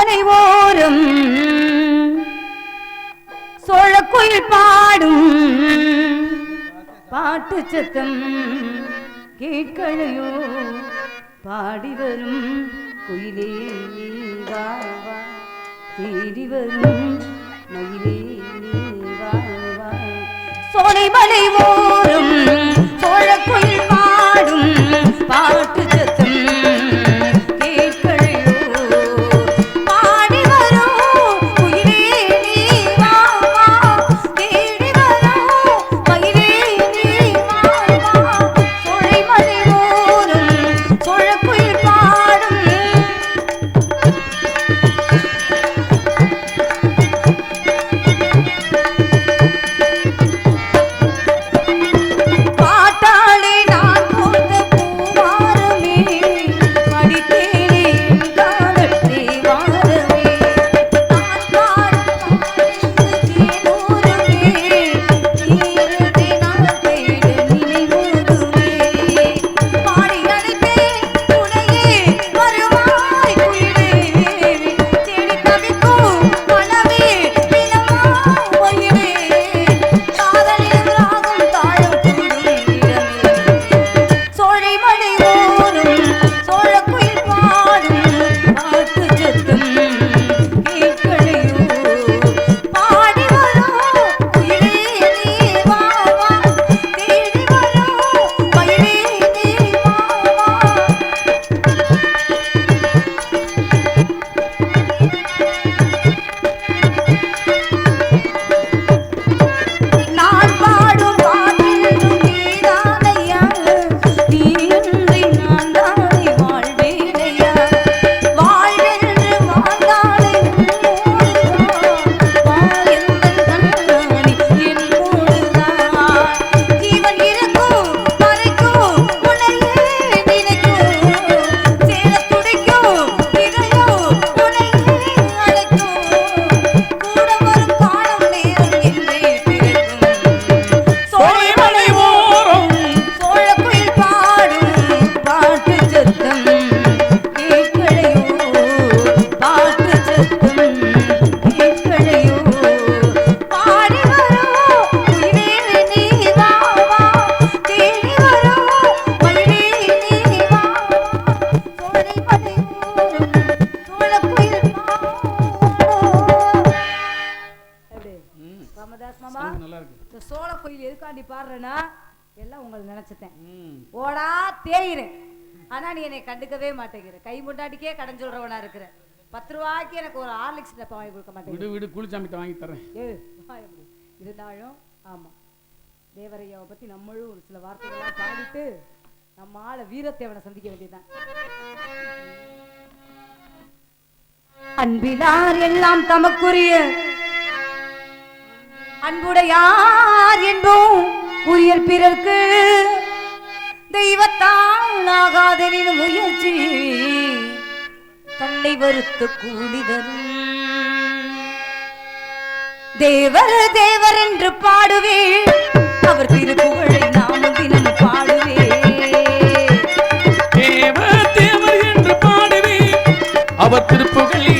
மலை ஓரம் சோழக்குயில் பாடும் பாட்டு சத்தம் கேட்கலையோ? பாடி வரும் குயிலே வாவா தேடி வரும் மயிலே நீ வா வா. எதுக்காண்டி பாடுறேன்னா எல்லாம் உங்களை நினைச்சிட்டேன். ஓடா தேயிறேன் ஆனா நீ என்னை கண்டுக்கவே மாட்டேங்கிற. கை முன்னாடிக்கே கடன் சொல்றவனா இருக்கிற. பத்து ரூபாய்க்கு எனக்கு ஒரு ஹார்லிக்ஸ் டப்பா வாங்கி கொடுக்க மாட்டேங்கிற. விடு விடு குளிச்சாமிட்ட வாங்கி தரேன் ஏ இருந்தாலும் ஆமா. தேவரையாவை பத்தி நம்மளும் ஒரு சில வார்த்தைகள்லாம் பாடிட்டு நம்ம ஆள வீரத்தேவனை சந்திக்க வேண்டியதுதான். அன்பிலார் எல்லாம் தமக்குரிய அன்புடையார் என்போம் உயர் பிறர்க்கு. தெய்வத்தால் ஆகாதனின் முயற்சி தன்னை வருத்து கூலி தரும். தேவர் தேவர் என்று பாடுவே அவர் திருப்புகழை நாமும் தினம் பாடுவே தேவர் தேவர் என்று பாடுவே அவர் திருப்புகளை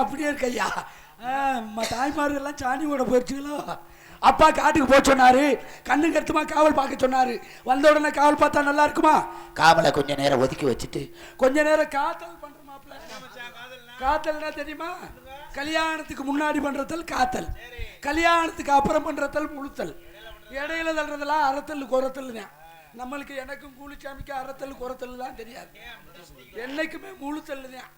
அப்படியே அப்படியே இருக்கு ஐயா ஆ, தாய்மார்கள் எல்லாம் சாணி ஓட போயிடுச்சுங்களோ அப்பா காட்டுக்கு போக சொன்னாரு. கண்ணு கருத்துமா காவல் பார்க்க சொன்னாரு. வந்த உடனே காவல் பார்த்தா நல்லா இருக்குமா? காவலை கொஞ்ச நேரம் ஒதுக்கி வச்சுட்டு கொஞ்ச நேரம் காத்தல் பண்ற மாப்பிள்ள காத்தல்னா தெரியுமா? கல்யாணத்துக்கு முன்னாடி பண்றதல் காத்தல். கல்யாணத்துக்கு அப்புறம் பண்றதல் முழுத்தல். இடையில தள்ளுறதெல்லாம் அறத்தல் குரத்தல் தான் நம்மளுக்கு எனக்கும் கூலிச்சாமிக்கு அறத்தல் குரத்தல் தான் தெரியாது. என்னைக்குமே முழுத்தல் தான்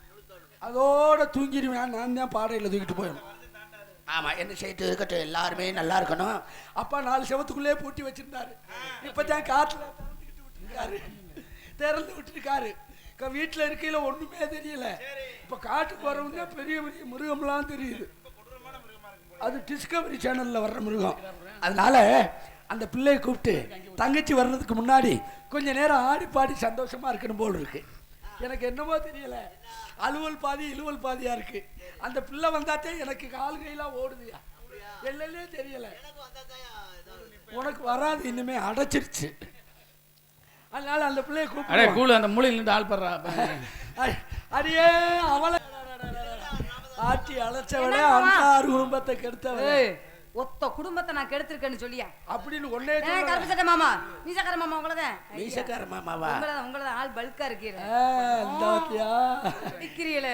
அதோட தூங்கிடுவேன். நான் தான் பாடையில் தூக்கிட்டு போயிடணும் ஆமா என்ன செய்யிட்டு இருக்கட்டும் எல்லாருமே நல்லா இருக்கணும். அப்பா நாலு செவத்துக்குள்ளே பூட்டி வச்சிருந்தாரு. காத்துல திறந்துக்கிட்டு விட்டுருக்காரு. திறந்து விட்டுருக்காரு. க- வீட்டுல இருக்கையில ஒண்ணுமே தெரியல. இப்ப காட்டுக்கு வரவங்க பெரிய பெரிய மிருகம்லாம் தெரியுது. அது டிஸ்கவரி சேனல்ல வர்ற மிருகம். அதனால அந்த பிள்ளையை கூப்பிட்டு தங்கச்சி வர்றதுக்கு முன்னாடி கொஞ்ச நேரம் ஆடி பாடி சந்தோஷமா இருக்கணும் போல் இருக்கு. எனக்கு என்னமோ தெரியல. அலுவல் பாதி இழுவல் பாதியா இருக்கு. அந்த பிள்ளை வந்தாத்தே எனக்கு கால் கையெல்லாம் ஓடுதுயா. என்னன்னே தெரியல. உனக்கு வராது இனிமே அடைச்சிருச்சு. அதனால அந்த பிள்ளையை அடே கூப்பிட்டு கூழு அந்த மூலையில இருந்து ஆள் படுறா அடியே அவளை. ஆட்டி அழைச்சவளே என்ன மாமா? அஞ்சாறு குடும்பத்தை கெடுத்தவளே ஏய், ஒத்த குடும்பத்தை நான் கெடுத்திருக்கேன்னு சொல்லியா? அப்படின்னு ஒன்னே கருப்பு சட்டை மாமா மீசக்கார மாமா உங்களதான் மீசக்கார மாமாவா? உங்களதான் உங்களதான் ஆள் பல்கா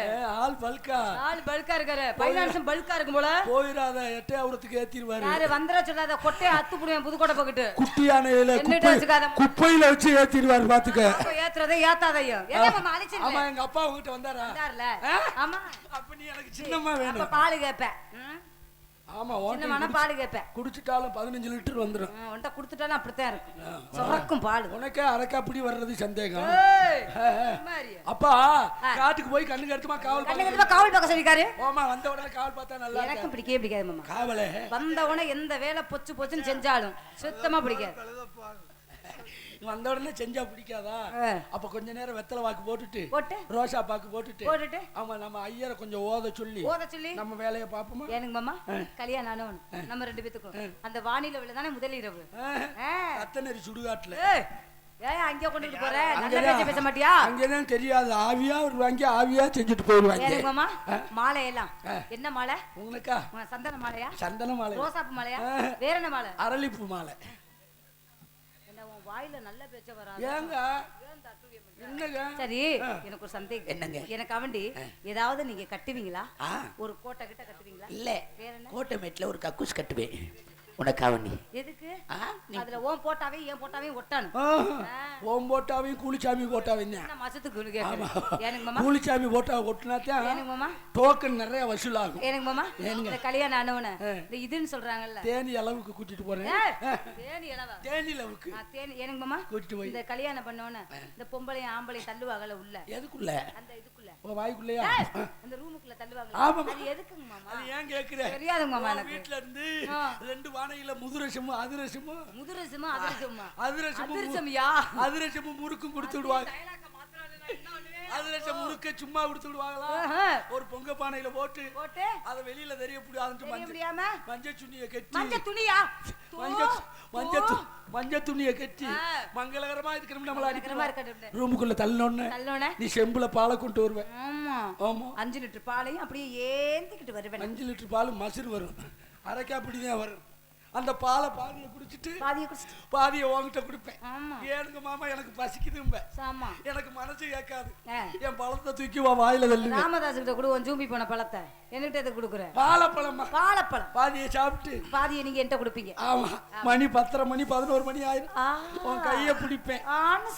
ஏ, ஆள் பல்கா ஆள் பல்கா இருக்காரு. பைனான்ஸும் பல்கா இருக்கும் போல போயிடாத எட்டையாவரத்துக்கு ஏத்திடுவாரு யாரு வந்துட சொல்லாத கொட்டையை அத்து புடுவேன் புதுக்கோட்டை பக்கிட்டு. குட்டியானையில. குப்பையில வச்சு ஏத்திடுவாரு பாத்துக்க. அப்ப ஏத்துறதே ஏத்தாதையோ. என்ன மாமா ஆமா அழிச்சிருக்கேன் எங்க அப்பா உங்ககிட்ட வந்தாரா? ஆமா. அப்ப நீ எனக்கு சின்னம்மா அப்ப வேணும் பால் கேட்பேன் ம்? ஆமா சின்னமான பால் கேட்பேன். குடிச்சிட்டாலும் பதினஞ்சு லிட்டர் வந்துடும் ம், உன்கிட்ட கொடுத்துட்டாலும் அப்படித்தான் இருக்கும். சுரக்கும் பால். உனக்கே அரைக்காப்படி வர்றது சந்தேகம். அப்பா காட்டுக்கு போய் கண்ணுக்கு எடுத்துமா காவல் காவல் பார்க்க சொல்லிருக்காரு ஓமா வந்த உடனே காவல் பார்த்தா நல்லா இருக்கு. எனக்கும் பிடிக்கவே பிடிக்காது மாமா. காவலே. வந்தவன எந்த வேலை பொச்சு பொச்சுன்னு செஞ்சாலும் சுத்தமா பிடிக்காது. வந்த உடனே செஞ்சா பிடிக்காதா. அப்ப கொஞ்ச நேரம் வெத்தலை வாக்கு போட்டுட்டு போட்டு. ரோசா பாக்கு போட்டுட்டு போட்டுட்டு. ஆமா நம்ம ஐயரை கொஞ்சம் ஓத சொல்லி ஓத சொல்லி. நம்ம வேலையை பார்ப்போமா? எனக்கு மாமா கல்யாணம் ஆனவன். நம்ம ரெண்டு பேத்துக்கும். அந்த வானிலை விழ தானே முதல் இரவு. அத்தனரி சுடுகாட்டுல. ஏய், ஏன் அங்கே கொண்டுட்டு போற? நல்ல பேச்ச பேச மாட்டியா? அங்கதான் தெரியாது. ஆவியா வருவாங்க ஆவியா செஞ்சுட்டு போயிடுவாங்க எனக்கு மாமா மாலையெல்லாம். என்ன மாலை? உங்களுக்கா? சந்தன மாலையா? சந்தன மாலை. ரோசாப்பு மாலையா? வேற என்ன மாலை? அரளிப்பூ மாலை. வாயில நல்ல பேச்ச வராது? ஏங்க? என்னங்க? சரி எனக்கு ஒரு சந்தேகம். என்னங்க? எனக்கு அவண்டி ஏதாவது நீங்க கட்டுவீங்களா? ஒரு கோட்டை கிட்ட கட்டுவீங்களா? இல்ல. வேற என்ன? கோட்டமேட்ல ஒரு கக்கூஸ் கட்டுவேன். உனக்காக நீ எதுக்கு அதுல ஓன் போட்டாவே ஏன் போட்டாவே ஒட்டானு ஓம் போட்டாவையும் கூலிச்சாமி என்ன? மாசத்துக்கு எனக்கு மாமா. கூலிச்சாமி போட்டா ஒட்டினாத்தான் எனக்கு மாமா. டோக்கன் நிறைய வசூலாகும். எனக்கு மாமா. இந்த கல்யாணம் ஆனவன. இந்த இதுன்னு சொல்றாங்கல்ல. தேனி அளவுக்கு கூட்டிட்டு போறேன். தேனி இளவா தேனி அளவுக்கு. தேனி எனக்கு மாமா கூட்டிட்டு போய். இந்த கல்யாணம் பண்ணோன்னு இந்த பொம்பளையும் ஆம்பளையும் தள்ளுவாங்கல்ல உள்ள. எதுக்குள்ள? அந்த இதுக்குள்ள. உன் வாய்க்குள்ளயா? அந்த ரூமுக்குள்ள தள்ளுவாங்க. அது எதுக்குங்க மாமா? அது ஏன் கேக்குற? தெரியாதுங்க மாமா எனக்கு. வீட்ல இருந்து. ரெண்டு வானையில முதுரசமும் அதிரசமும் முதுரசமா அதிரசமா. அதிரசமும் அதிரசமியா? அதிரசமும் முறுக்கும் கொடுத்து விடுவாங்க. அதிரசம் முறுக்க சும்மா கொடுத்து விடுவாங்களா. ஒரு பொங்க பானையில போட்டு போட்டு? அதை வெளியில தெரிய முடியாது தெரிய மஞ்சள் முடியாம? மஞ்சள் துணியை கட்டி மஞ்ச துணியா? மஞ்சள் மஞ்சள் து- மஞ்சள் துணியை கட்டி. மங்களகரமா இருக்கிறோம் நம்மள அடிக்கிறோம். இருக்கட்டும் ரூமுக்குள்ள தள்ளோனே நீ செம்புல பாலை கொண்டு வருவ. ஆமா. ஆமா. அஞ்சு லிட்டர் பாலையும் அப்படியே ஏந்திக்கிட்டு வருவேன். அஞ்சு லிட்டர் பால் மசுறு வரும். அரைக்காப்பிடி தான் வரும். அந்த பாலை பாதியை குடிச்சிட்டு பாதியை குடிச்சிட்டு. பாதியை உன்கிட்ட கொடுப்பேன். ஆமா. ஏனுங்க மாமா எனக்கு பசிக்குதும்ப. சாமா எனக்கு மனசு கேட்காது. என் பழத்தை தூக்கி உன் வாயில தள்ளுவேன் ராமதாஸ் கிட்ட கூட உன் ஜூம்பி போன பழத்தை. என்கிட்ட எதுக்கு கொடுக்குற? வாழைப்பழமா? வாழைப்பழம். பாதியை சாப்பிட்டு. பாதியை நீங்க என்கிட்ட கொடுப்பீங்க. ஆமா. மணி பத்தரை மணி பதினோரு மணி ஆயிரும். உன் கையை பிடிப்பேன். ஆன்னு